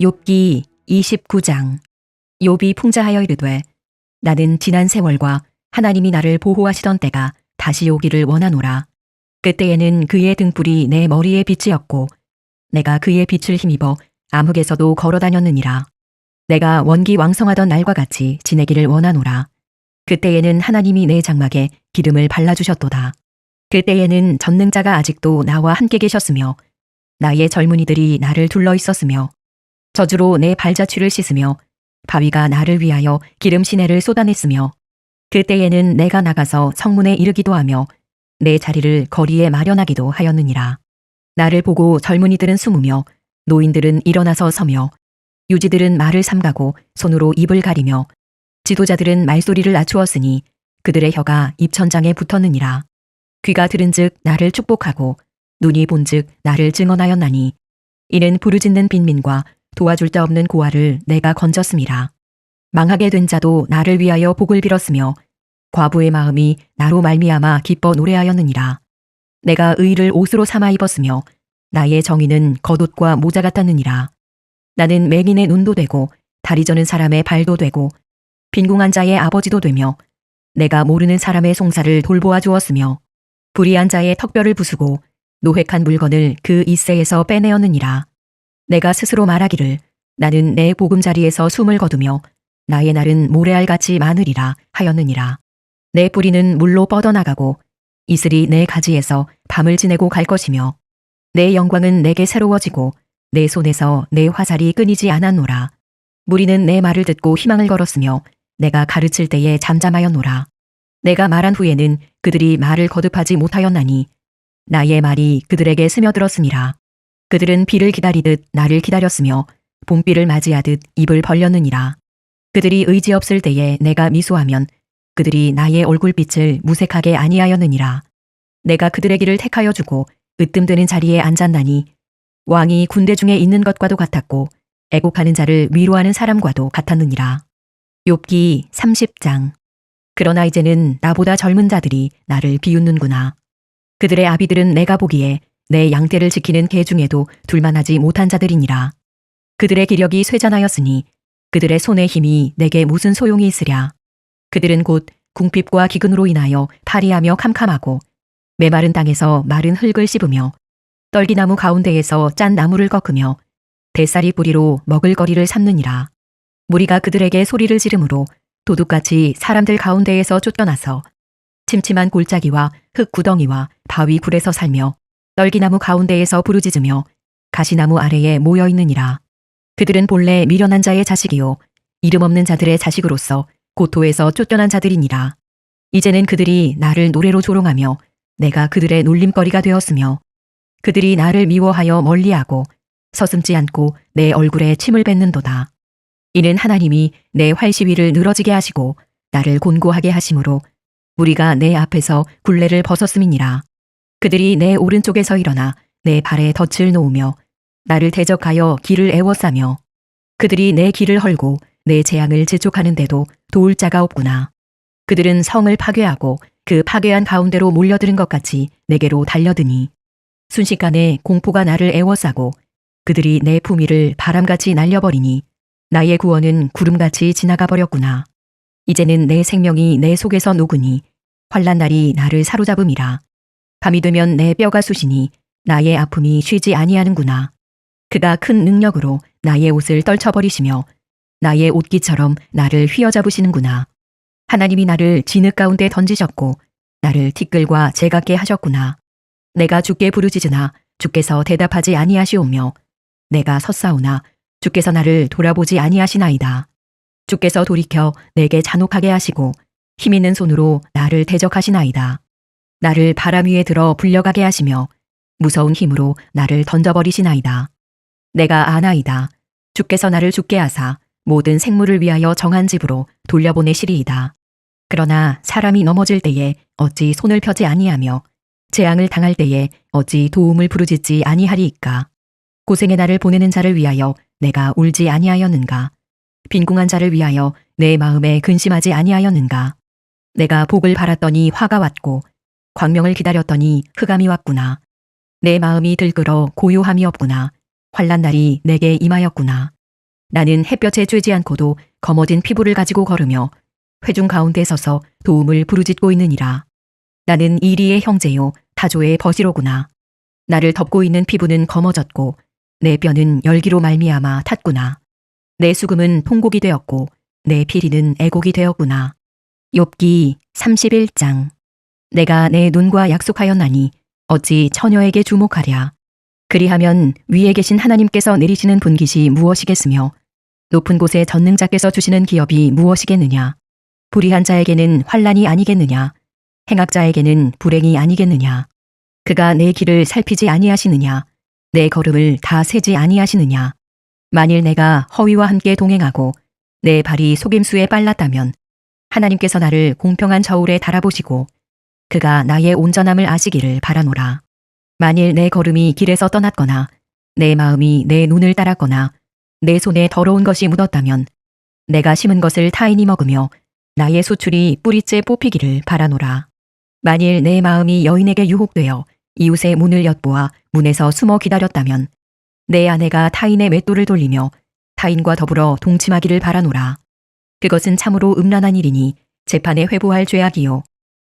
욥기 29장. 욥이 풍자하여 이르되 나는 지난 세월과 하나님이 나를 보호하시던 때가 다시 오기를 원하노라. 그때에는 그의 등불이 내 머리에 빛이었고 내가 그의 빛을 힘입어 암흑에서도 걸어 다녔느니라. 내가 원기 왕성하던 날과 같이 지내기를 원하노라. 그때에는 하나님이 내 장막에 기름을 발라 주셨도다. 그때에는 전능자가 아직도 나와 함께 계셨으며 나의 젊은이들이 나를 둘러 있었으며 저주로 내 발자취를 씻으며 바위가 나를 위하여 기름 시내를 쏟아냈으며 그때에는 내가 나가서 성문에 이르기도 하며 내 자리를 거리에 마련하기도 하였느니라. 나를 보고 젊은이들은 숨으며 노인들은 일어나서 서며 유지들은 말을 삼가고 손으로 입을 가리며 지도자들은 말소리를 낮추었으니 그들의 혀가 입천장에 붙었느니라. 귀가 들은즉 나를 축복하고 눈이 본즉 나를 증언하였나니 이는 부르짖는 빈민과 도와줄 데 없는 고아를 내가 건졌음이라. 망하게 된 자도 나를 위하여 복을 빌었으며 과부의 마음이 나로 말미암아 기뻐 노래하였느니라. 내가 의를 옷으로 삼아 입었으며 나의 정의는 겉옷과 모자 같았느니라. 나는 맹인의 눈도 되고 다리 저는 사람의 발도 되고 빈궁한 자의 아버지도 되며 내가 모르는 사람의 송사를 돌보아 주었으며 불의한 자의 턱뼈를 부수고 노획한 물건을 그 이세에서 빼내었느니라. 내가 스스로 말하기를 나는 내 보금자리에서 숨을 거두며 나의 날은 모래알같이 많으리라 하였느니라. 내 뿌리는 물로 뻗어나가고 이슬이 내 가지에서 밤을 지내고 갈 것이며 내 영광은 내게 새로워지고 내 손에서 내 화살이 끊이지 않았노라. 무리는 내 말을 듣고 희망을 걸었으며 내가 가르칠 때에 잠잠하였노라. 내가 말한 후에는 그들이 말을 거듭하지 못하였나니 나의 말이 그들에게 스며들었음이라. 그들은 비를 기다리듯 나를 기다렸으며 봄비를 맞이하듯 입을 벌렸느니라. 그들이 의지 없을 때에 내가 미소하면 그들이 나의 얼굴빛을 무색하게 아니하였느니라. 내가 그들의 길을 택하여 주고 으뜸되는 자리에 앉았나니 왕이 군대 중에 있는 것과도 같았고 애곡하는 자를 위로하는 사람과도 같았느니라. 욥기 30장 그러나 이제는 나보다 젊은 자들이 나를 비웃는구나. 그들의 아비들은 내가 보기에 내 양떼를 지키는 개 중에도 둘만하지 못한 자들이니라. 그들의 기력이 쇠잔하였으니 그들의 손의 힘이 내게 무슨 소용이 있으랴. 그들은 곧 궁핍과 기근으로 인하여 파리하며 캄캄하고 메마른 땅에서 마른 흙을 씹으며 떨기나무 가운데에서 짠 나무를 꺾으며 뱃살이 뿌리로 먹을 거리를 삼느니라. 무리가 그들에게 소리를 지르므로 도둑같이 사람들 가운데에서 쫓겨나서 침침한 골짜기와 흙 구덩이와 바위 굴에서 살며 떨기나무 가운데에서 부르짖으며 가시나무 아래에 모여 있느니라. 그들은 본래 미련한 자의 자식이요 이름 없는 자들의 자식으로서 고토에서 쫓겨난 자들이니라. 이제는 그들이 나를 노래로 조롱하며 내가 그들의 놀림거리가 되었으며 그들이 나를 미워하여 멀리하고 서슴지 않고 내 얼굴에 침을 뱉는도다. 이는 하나님이 내 활시위를 늘어지게 하시고 나를 곤고하게 하심으로 우리가 내 앞에서 굴레를 벗었음이니라. 그들이 내 오른쪽에서 일어나 내 발에 덫을 놓으며 나를 대적하여 길을 애워싸며 그들이 내 길을 헐고 내 재앙을 재촉하는데도 도울 자가 없구나. 그들은 성을 파괴하고 그 파괴한 가운데로 몰려드는 것 같이 내게로 달려드니 순식간에 공포가 나를 애워싸고 그들이 내 품위를 바람같이 날려버리니 나의 구원은 구름같이 지나가 버렸구나. 이제는 내 생명이 내 속에서 녹으니 환란 날이 나를 사로잡음이라. 밤이 되면 내 뼈가 쑤시니 나의 아픔이 쉬지 아니하는구나. 그가 큰 능력으로 나의 옷을 떨쳐버리시며 나의 옷깃처럼 나를 휘어잡으시는구나. 하나님이 나를 진흙 가운데 던지셨고 나를 티끌과 제각게 하셨구나. 내가 주께 부르짖으나 주께서 대답하지 아니하시오며 내가 섰사오나 주께서 나를 돌아보지 아니하시나이다. 주께서 돌이켜 내게 잔혹하게 하시고 힘 있는 손으로 나를 대적하시나이다. 나를 바람 위에 들어 불려가게 하시며 무서운 힘으로 나를 던져버리시나이다. 내가 아나이다. 주께서 나를 죽게 하사 모든 생물을 위하여 정한 집으로 돌려보내시리이다. 그러나 사람이 넘어질 때에 어찌 손을 펴지 아니하며 재앙을 당할 때에 어찌 도움을 부르짖지 아니하리이까. 고생의 날을 보내는 자를 위하여 내가 울지 아니하였는가. 빈궁한 자를 위하여 내 마음에 근심하지 아니하였는가. 내가 복을 바랐더니 화가 왔고 광명을 기다렸더니 흑암이 왔구나. 내 마음이 들끓어 고요함이 없구나. 환란 날이 내게 임하였구나. 나는 햇볕에 쬐지 않고도 검어진 피부를 가지고 걸으며 회중 가운데 서서 도움을 부르짖고 있느니라. 나는 이리의 형제요 타조의 버시로구나. 나를 덮고 있는 피부는 검어졌고 내 뼈는 열기로 말미암아 탔구나. 내 수금은 통곡이 되었고 내 피리는 애곡이 되었구나. 욥기 31장 내가 내 눈과 약속하였나니 어찌 처녀에게 주목하랴. 그리하면 위에 계신 하나님께서 내리시는 분깃이 무엇이겠으며 높은 곳에 전능자께서 주시는 기업이 무엇이겠느냐. 불의한 자에게는 환란이 아니겠느냐. 행악자에게는 불행이 아니겠느냐. 그가 내 길을 살피지 아니하시느냐. 내 걸음을 다 세지 아니하시느냐. 만일 내가 허위와 함께 동행하고 내 발이 속임수에 빨랐다면 하나님께서 나를 공평한 저울에 달아보시고 그가 나의 온전함을 아시기를 바라노라. 만일 내 걸음이 길에서 떠났거나 내 마음이 내 눈을 따랐거나 내 손에 더러운 것이 묻었다면 내가 심은 것을 타인이 먹으며 나의 수출이 뿌리째 뽑히기를 바라노라. 만일 내 마음이 여인에게 유혹되어 이웃의 문을 엿보아 문에서 숨어 기다렸다면 내 아내가 타인의 맷돌을 돌리며 타인과 더불어 동침하기를 바라노라. 그것은 참으로 음란한 일이니 재판에 회부할 죄악이요.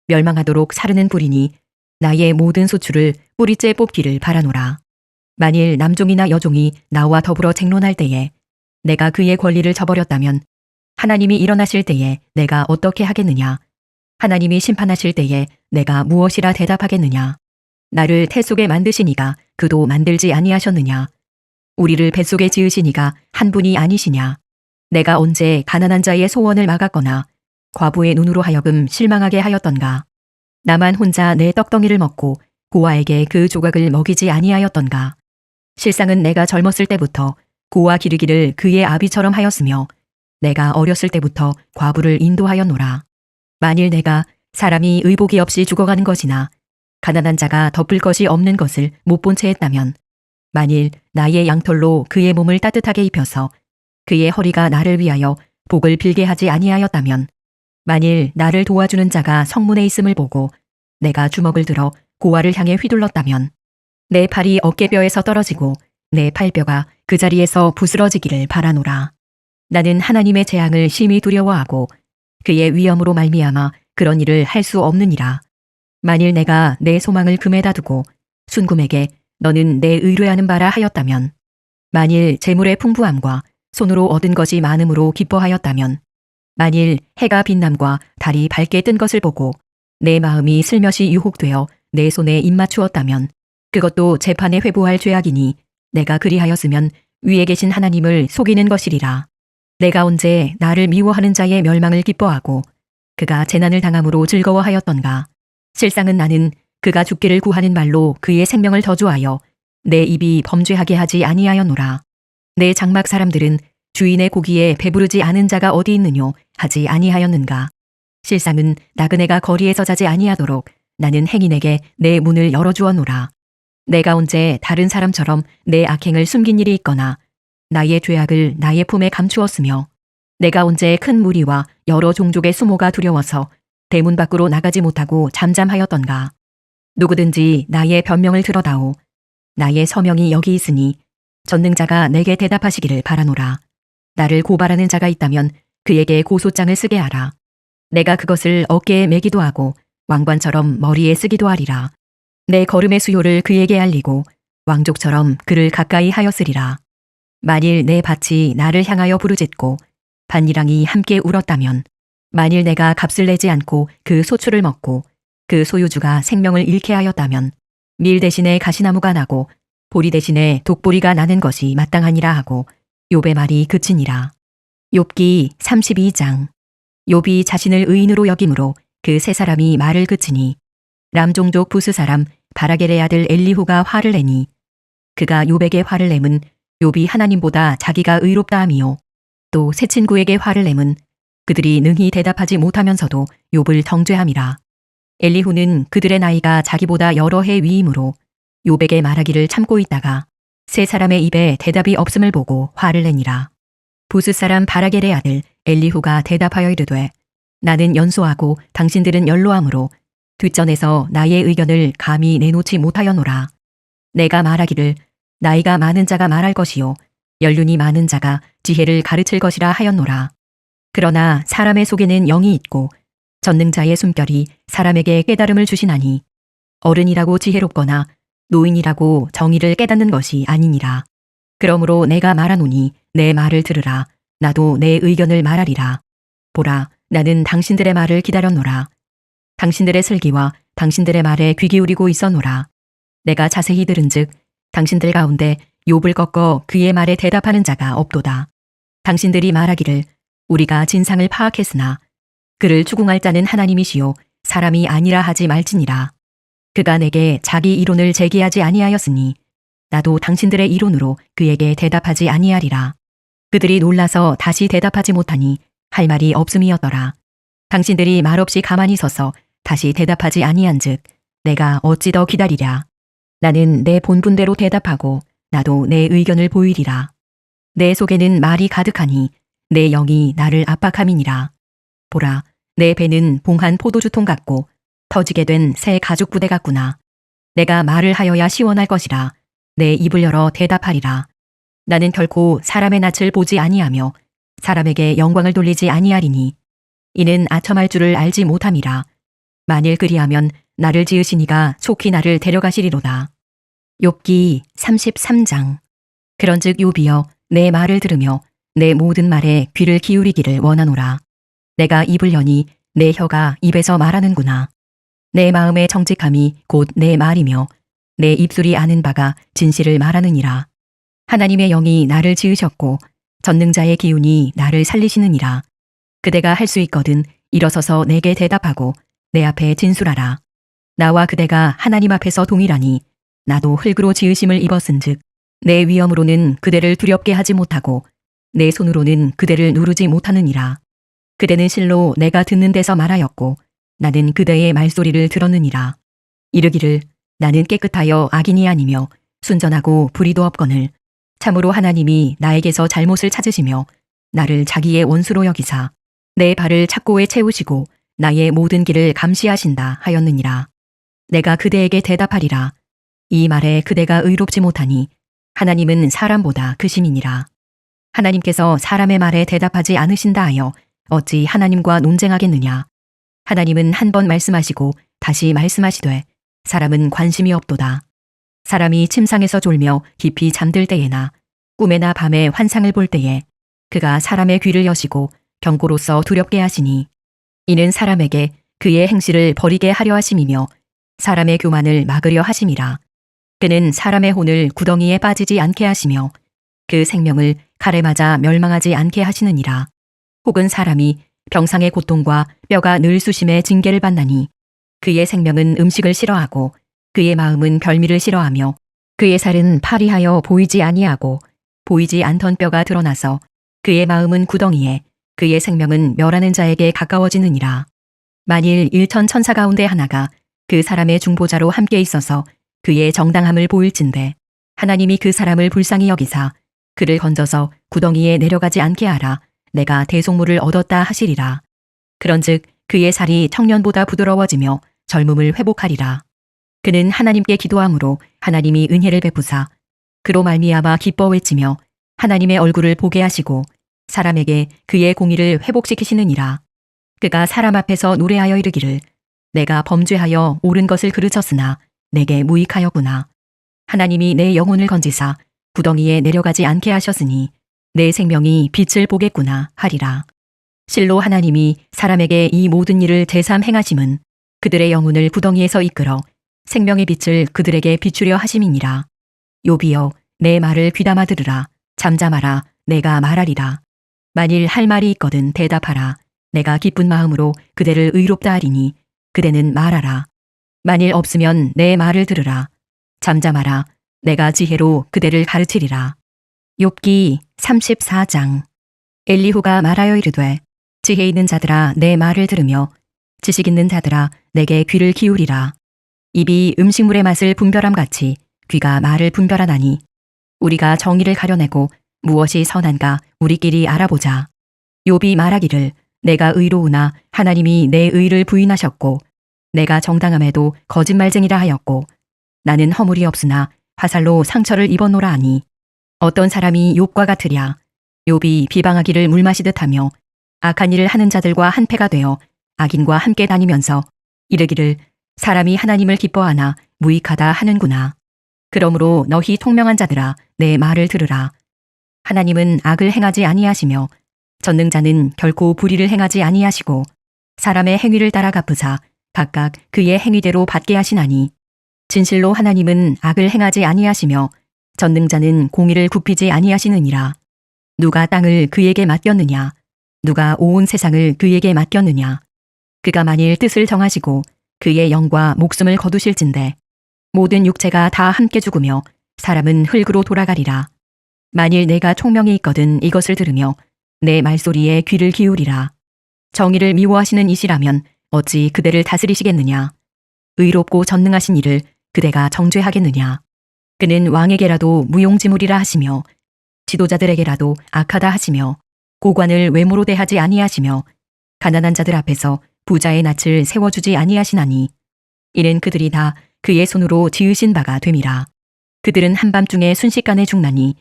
멸망하도록 사르는 불이니 나의 모든 소출을 뿌리째 뽑기를 바라노라. 만일 남종이나 여종이 나와 더불어 쟁론할 때에 내가 그의 권리를 저버렸다면 하나님이 일어나실 때에 내가 어떻게 하겠느냐? 하나님이 심판하실 때에 내가 무엇이라 대답하겠느냐? 나를 태 속에 만드시니가 그도 만들지 아니하셨느냐? 우리를 뱃속에 지으시니가 한 분이 아니시냐? 내가 언제 가난한 자의 소원을 막았거나 과부의 눈으로 하여금 실망하게 하였던가? 나만 혼자 내 떡덩이를 먹고 고아에게 그 조각을 먹이지 아니하였던가? 실상은 내가 젊었을 때부터 고아 기르기를 그의 아비처럼 하였으며 내가 어렸을 때부터 과부를 인도하였노라. 만일 내가 사람이 의복이 없이 죽어가는 것이나 가난한 자가 덮을 것이 없는 것을 못 본 채 했다면 만일 나의 양털로 그의 몸을 따뜻하게 입혀서 그의 허리가 나를 위하여 복을 빌게 하지 아니하였다면 만일 나를 도와주는 자가 성문에 있음을 보고 내가 주먹을 들어 고아를 향해 휘둘렀다면 내 팔이 어깨뼈에서 떨어지고 내 팔뼈가 그 자리에서 부스러지기를 바라노라. 나는 하나님의 재앙을 심히 두려워하고 그의 위엄으로 말미암아 그런 일을 할 수 없느니라. 만일 내가 내 소망을 금에다 두고 순금에게 너는 내 의뢰하는 바라 하였다면 만일 재물의 풍부함과 손으로 얻은 것이 많음으로 기뻐하였다면 만일 해가 빛남과 달이 밝게 뜬 것을 보고 내 마음이 슬며시 유혹되어 내 손에 입맞추었다면 그것도 재판에 회부할 죄악이니 내가 그리하였으면 위에 계신 하나님을 속이는 것이리라. 내가 언제 나를 미워하는 자의 멸망을 기뻐하고 그가 재난을 당함으로 즐거워하였던가. 실상은 나는 그가 죽기를 구하는 말로 그의 생명을 더주하여 내 입이 범죄하게 하지 아니하였노라. 내 장막 사람들은 주인의 고기에 배부르지 않은 자가 어디 있느뇨 하지 아니하였는가. 실상은 나그네가 거리에서 자지 아니하도록 나는 행인에게 내 문을 열어주었노라. 내가 언제 다른 사람처럼 내 악행을 숨긴 일이 있거나 나의 죄악을 나의 품에 감추었으며 내가 언제 큰 무리와 여러 종족의 수모가 두려워서 대문 밖으로 나가지 못하고 잠잠하였던가. 누구든지 나의 변명을 들어다오. 나의 서명이 여기 있으니 전능자가 내게 대답하시기를 바라노라. 나를 고발하는 자가 있다면 그에게 고소장을 쓰게 하라. 내가 그것을 어깨에 매기도 하고 왕관처럼 머리에 쓰기도 하리라. 내 걸음의 수요를 그에게 알리고 왕족처럼 그를 가까이 하였으리라. 만일 내 밭이 나를 향하여 부르짖고 반이랑이 함께 울었다면 만일 내가 값을 내지 않고 그 소출을 먹고 그 소유주가 생명을 잃게 하였다면 밀 대신에 가시나무가 나고 보리 대신에 독보리가 나는 것이 마땅하니라 하고 욥의 말이 그치니라. 욥기 32장. 욥이 자신을 의인으로 여김으로 그 세 사람이 말을 그치니 람종족 부스 사람 바라겔의 아들 엘리후가 화를 내니 그가 욥에게 화를 내면 욥이 하나님보다 자기가 의롭다 함이요. 또 새 친구에게 화를 내면 그들이 능히 대답하지 못하면서도 욥을 정죄함이라. 엘리후는 그들의 나이가 자기보다 여러 해 위이므로 욥에게 말하기를 참고 있다가 세 사람의 입에 대답이 없음을 보고 화를 내니라 부스 사람 바라겔의 아들 엘리후가 대답하여 이르되 나는 연소하고 당신들은 연로함으로 뒷전에서 나의 의견을 감히 내놓지 못하였노라. 내가 말하기를 나이가 많은 자가 말할 것이요 연륜이 많은 자가 지혜를 가르칠 것이라 하였노라. 그러나 사람의 속에는 영이 있고 전능자의 숨결이 사람에게 깨달음을 주시나니 어른이라고 지혜롭거나 노인이라고 정의를 깨닫는 것이 아니니라. 그러므로 내가 말하노니 내 말을 들으라. 나도 내 의견을 말하리라. 보라, 나는 당신들의 말을 기다렸노라. 당신들의 슬기와 당신들의 말에 귀 기울이고 있었노라. 내가 자세히 들은즉 당신들 가운데 욥을 꺾어 그의 말에 대답하는 자가 없도다. 당신들이 말하기를 우리가 진상을 파악했으나 그를 추궁할 자는 하나님이시요 사람이 아니라 하지 말지니라. 그가 내게 자기 이론을 제기하지 아니하였으니 나도 당신들의 이론으로 그에게 대답하지 아니하리라. 그들이 놀라서 다시 대답하지 못하니 할 말이 없음이었더라. 당신들이 말없이 가만히 서서 다시 대답하지 아니한즉 내가 어찌 더 기다리랴. 나는 내 본분대로 대답하고 나도 내 의견을 보이리라. 내 속에는 말이 가득하니 내 영이 나를 압박함이니라. 보라, 내 배는 봉한 포도주통 같고 터지게 된 새 가죽 부대 같구나. 내가 말을 하여야 시원할 것이라. 내 입을 열어 대답하리라. 나는 결코 사람의 낯을 보지 아니하며 사람에게 영광을 돌리지 아니하리니 이는 아첨할 줄을 알지 못함이라. 만일 그리하면 나를 지으시니가 속히 나를 데려가시리로다. 욥기 33장 그런즉 욥이여 내 말을 들으며 내 모든 말에 귀를 기울이기를 원하노라. 내가 입을 여니 내 혀가 입에서 말하는구나. 내 마음의 정직함이 곧 내 말이며 내 입술이 아는 바가 진실을 말하느니라. 하나님의 영이 나를 지으셨고 전능자의 기운이 나를 살리시느니라. 그대가 할 수 있거든 일어서서 내게 대답하고 내 앞에 진술하라. 나와 그대가 하나님 앞에서 동일하니 나도 흙으로 지으심을 입었은즉 내 위엄으로는 그대를 두렵게 하지 못하고 내 손으로는 그대를 누르지 못하느니라. 그대는 실로 내가 듣는 데서 말하였고 나는 그대의 말소리를 들었느니라. 이르기를 나는 깨끗하여 악인이 아니며 순전하고 불의도 없거늘 참으로 하나님이 나에게서 잘못을 찾으시며 나를 자기의 원수로 여기사 내 발을 착고에 채우시고 나의 모든 길을 감시하신다 하였느니라. 내가 그대에게 대답하리라. 이 말에 그대가 의롭지 못하니 하나님은 사람보다 크심이니라. 하나님께서 사람의 말에 대답하지 않으신다 하여 어찌 하나님과 논쟁하겠느냐. 하나님은 한 번 말씀하시고 다시 말씀하시되 사람은 관심이 없도다. 사람이 침상에서 졸며 깊이 잠들 때에나 꿈에나 밤에 환상을 볼 때에 그가 사람의 귀를 여시고 경고로서 두렵게 하시니 이는 사람에게 그의 행실을 버리게 하려 하심이며 사람의 교만을 막으려 하심이라. 그는 사람의 혼을 구덩이에 빠지지 않게 하시며 그 생명을 칼에 맞아 멸망하지 않게 하시느니라. 혹은 사람이 병상의 고통과 뼈가 늘 수심에 징계를 받나니 그의 생명은 음식을 싫어하고 그의 마음은 별미를 싫어하며 그의 살은 파리하여 보이지 아니하고 보이지 않던 뼈가 드러나서 그의 마음은 구덩이에 그의 생명은 멸하는 자에게 가까워지느니라. 만일 일천 천사 가운데 하나가 그 사람의 중보자로 함께 있어서 그의 정당함을 보일진대 하나님이 그 사람을 불쌍히 여기사 그를 건져서 구덩이에 내려가지 않게 하라 내가 대속물을 얻었다 하시리라. 그런즉 그의 살이 청년보다 부드러워지며 젊음을 회복하리라. 그는 하나님께 기도함으로 하나님이 은혜를 베푸사 그로 말미암아 기뻐 외치며 하나님의 얼굴을 보게 하시고 사람에게 그의 공의를 회복시키시느니라. 그가 사람 앞에서 노래하여 이르기를 내가 범죄하여 옳은 것을 그르쳤으나 내게 무익하였구나. 하나님이 내 영혼을 건지사 구덩이에 내려가지 않게 하셨으니 내 생명이 빛을 보겠구나 하리라. 실로 하나님이 사람에게 이 모든 일을 제삼 행하심은 그들의 영혼을 구덩이에서 이끌어 생명의 빛을 그들에게 비추려 하심이니라. 요비여 내 말을 귀담아 들으라. 잠잠하라. 내가 말하리라. 만일 할 말이 있거든 대답하라. 내가 기쁜 마음으로 그대를 의롭다 하리니 그대는 말하라. 만일 없으면 내 말을 들으라. 잠잠하라. 내가 지혜로 그대를 가르치리라. 욥기 34장 엘리후가 말하여 이르되 지혜 있는 자들아 내 말을 들으며 지식 있는 자들아 내게 귀를 기울이라. 입이 음식물의 맛을 분별함 같이 귀가 말을 분별하나니 우리가 정의를 가려내고 무엇이 선한가 우리끼리 알아보자. 욥이 말하기를 내가 의로우나 하나님이 내 의를 부인하셨고 내가 정당함에도 거짓말쟁이라 하였고 나는 허물이 없으나 화살로 상처를 입었노라 하니 어떤 사람이 욥과 같으랴 욥이 비방하기를 물 마시듯 하며 악한 일을 하는 자들과 한패가 되어 악인과 함께 다니면서 이르기를 사람이 하나님을 기뻐하나 무익하다 하는구나. 그러므로 너희 통명한 자들아 내 말을 들으라. 하나님은 악을 행하지 아니하시며 전능자는 결코 불의를 행하지 아니하시고 사람의 행위를 따라 갚으사 각각 그의 행위대로 받게 하시나니 진실로 하나님은 악을 행하지 아니하시며 전능자는 공의를 굽히지 아니하시느니라. 누가 땅을 그에게 맡겼느냐? 누가 온 세상을 그에게 맡겼느냐? 그가 만일 뜻을 정하시고 그의 영과 목숨을 거두실진데 모든 육체가 다 함께 죽으며 사람은 흙으로 돌아가리라. 만일 내가 총명이 있거든 이것을 들으며 내 말소리에 귀를 기울이라. 정의를 미워하시는 이시라면 어찌 그대를 다스리시겠느냐? 의롭고 전능하신 이를 그대가 정죄하겠느냐? 그는 왕에게라도 무용지물이라 하시며 지도자들에게라도 악하다 하시며 고관을 외모로 대하지 아니하시며 가난한 자들 앞에서 부자의 낯을 세워주지 아니하시나니 이는 그들이 다 그의 손으로 지으신 바가 됨이라. 그들은 한밤중에 순식간에 죽나니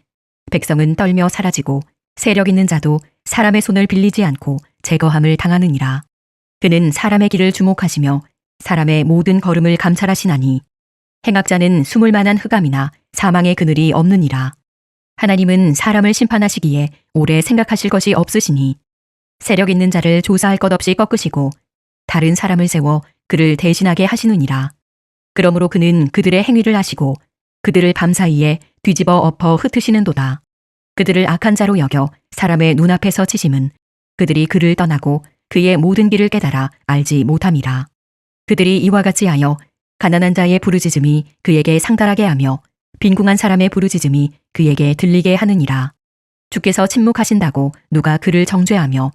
백성은 떨며 사라지고 세력 있는 자도 사람의 손을 빌리지 않고 제거함을 당하느니라. 그는 사람의 길을 주목하시며 사람의 모든 걸음을 감찰하시나니 행악자는 숨을 만한 흑암이나 사망의 그늘이 없느니라. 하나님은 사람을 심판하시기에 오래 생각하실 것이 없으시니 세력 있는 자를 조사할 것 없이 꺾으시고 다른 사람을 세워 그를 대신하게 하시느니라. 그러므로 그는 그들의 행위를 하시고 그들을 밤사이에 뒤집어 엎어 흩으시는도다. 그들을 악한 자로 여겨 사람의 눈앞에서 치심은 그들이 그를 떠나고 그의 모든 길을 깨달아 알지 못함이라. 그들이 이와 같이 하여 가난한 자의 부르짖음이 그에게 상달하게 하며 빈궁한 사람의 부르짖음이 그에게 들리게 하느니라. 주께서 침묵하신다고 누가 그를 정죄하며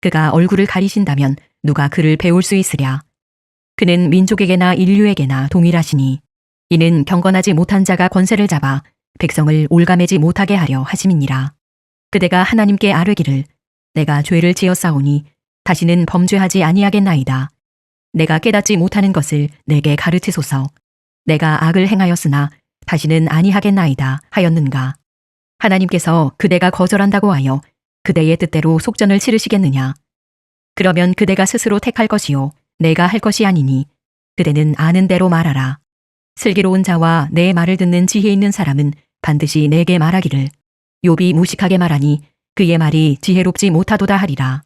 그가 얼굴을 가리신다면 누가 그를 배울 수 있으랴. 그는 민족에게나 인류에게나 동일하시니 이는 경건하지 못한 자가 권세를 잡아 백성을 올가매지 못하게 하려 하심이니라. 그대가 하나님께 아뢰기를 내가 죄를 지었사오니 다시는 범죄하지 아니하겠나이다. 내가 깨닫지 못하는 것을 내게 가르치소서. 내가 악을 행하였으나 다시는 아니하겠나이다 하였는가. 하나님께서 그대가 거절한다고 하여 그대의 뜻대로 속전을 치르시겠느냐. 그러면 그대가 스스로 택할 것이요 내가 할 것이 아니니 그대는 아는 대로 말하라. 슬기로운 자와 내 말을 듣는 지혜 있는 사람은 반드시 내게 말하기를 욥이 무식하게 말하니 그의 말이 지혜롭지 못하도다 하리라.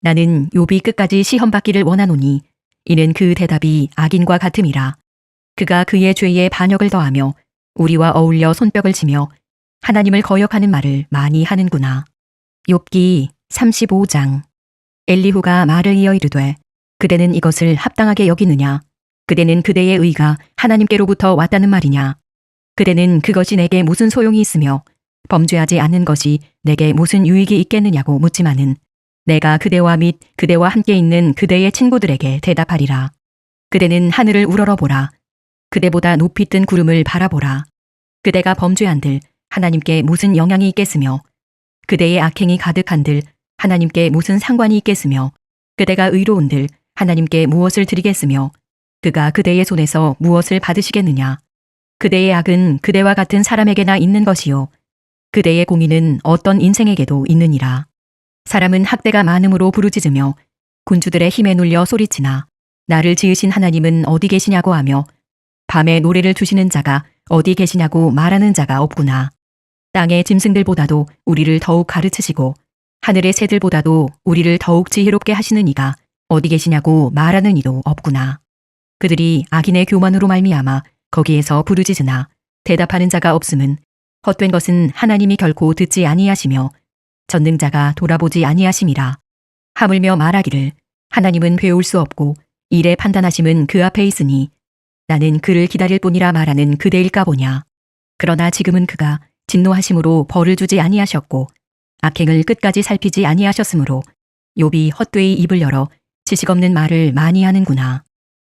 나는 욥이 끝까지 시험받기를 원하노니 이는 그 대답이 악인과 같음이라. 그가 그의 죄에 반역을 더하며 우리와 어울려 손뼉을 치며 하나님을 거역하는 말을 많이 하는구나. 욥기 35장 엘리후가 말을 이어 이르되 그대는 이것을 합당하게 여기느냐 그대는 그대의 의가 하나님께로부터 왔다는 말이냐 그대는 그것이 내게 무슨 소용이 있으며 범죄하지 않는 것이 내게 무슨 유익이 있겠느냐고 묻지만은 내가 그대와 및 그대와 함께 있는 그대의 친구들에게 대답하리라. 그대는 하늘을 우러러보라. 그대보다 높이 뜬 구름을 바라보라. 그대가 범죄한들 하나님께 무슨 영향이 있겠으며 그대의 악행이 가득한들 하나님께 무슨 상관이 있겠으며 그대가 의로운들 하나님께 무엇을 드리겠으며 그가 그대의 손에서 무엇을 받으시겠느냐. 그대의 악은 그대와 같은 사람에게나 있는 것이요. 그대의 공의는 어떤 인생에게도 있느니라. 사람은 학대가 많음으로 부르짖으며 군주들의 힘에 눌려 소리치나 나를 지으신 하나님은 어디 계시냐고 하며 밤에 노래를 주시는 자가 어디 계시냐고 말하는 자가 없구나. 땅의 짐승들보다도 우리를 더욱 가르치시고 하늘의 새들보다도 우리를 더욱 지혜롭게 하시는 이가 어디 계시냐고 말하는 이도 없구나. 그들이 악인의 교만으로 말미암아 거기에서 부르짖으나 대답하는 자가 없음은 헛된 것은 하나님이 결코 듣지 아니하시며 전능자가 돌아보지 아니하심이라. 하물며 말하기를 하나님은 배울 수 없고 일의 판단하심은 그 앞에 있으니 나는 그를 기다릴 뿐이라 말하는 그대일까 보냐. 그러나 지금은 그가 진노하심으로 벌을 주지 아니하셨고 악행을 끝까지 살피지 아니하셨으므로 욥이 헛되이 입을 열어 지식 없는 말을 많이 하는구나.